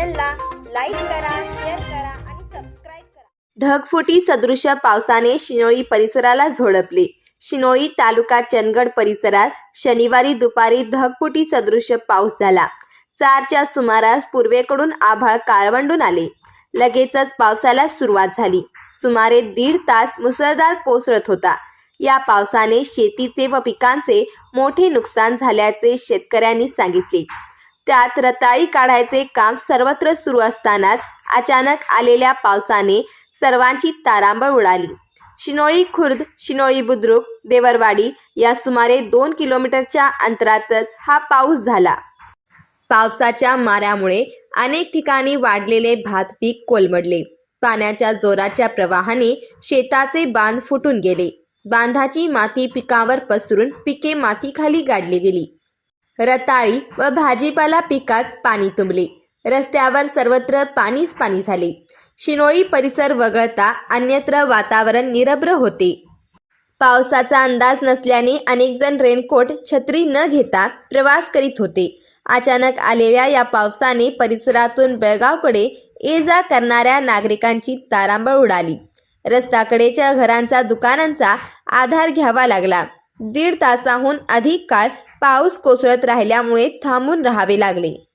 चॅनलला लाईक करा शेअर करा आणि सबस्क्राईब करा. ढगफुटी सदृश पावसाने शिनोळी परिसराला झोडपले. शिनोळी तालुका चंदगड परिसरात शनिवारी दुपारी ढगफुटी सदृश पाऊस झाला. चारच्या सुमारास पूर्वेकडून आभाळ काळवंडून आले. लगेचच पावसाला सुरुवात झाली. सुमारे दीड तास मुसळधार कोसळत होता. या पावसाने शेतीचे व पिकांचे मोठे नुकसान झाल्याचे शेतकऱ्यांनी सांगितले. त्यात रताळी काढायचे काम सर्वत्र सुरू असतानाच अचानक आलेल्या पावसाने सर्वांची तारांबळ उडाली. शिनोळी खुर्द शिनोळी बुद्रुक देवरवाडी या सुमारे दोन किलोमीटरच्या अंतरातच हा पाऊस झाला. पावसाच्या माऱ्यामुळे अनेक ठिकाणी वाढलेले भात पीक कोलमडले. पाण्याच्या जोराच्या प्रवाहाने शेताचे बांध फुटून गेले. बांधाची माती पिकावर पसरून पिके मातीखाली गाडली गेली. रताळी व भाजीपाला पिकात पाणी तुंबले. रस्त्यावर सर्वत्र पाणीच पाणी झाले. शिनोळी परिसर वगळता अन्यत्र वातावरण निरभ्र होते. पावसाचा अंदाज नसल्याने अनेकजण रेनकोट छत्री न घेता प्रवास करीत होते. अचानक आलेल्या या पावसाने परिसरातून बेळगावकडे ये जा करणाऱ्या नागरिकांची तारांबळ उडाली. रस्त्याकडेच्या घरांचा दुकानांचा आधार घ्यावा लागला. दीड तासाहून अधिक काळ पाऊस कोसळत राहिल्यामुळे थांबून राहावे लागले.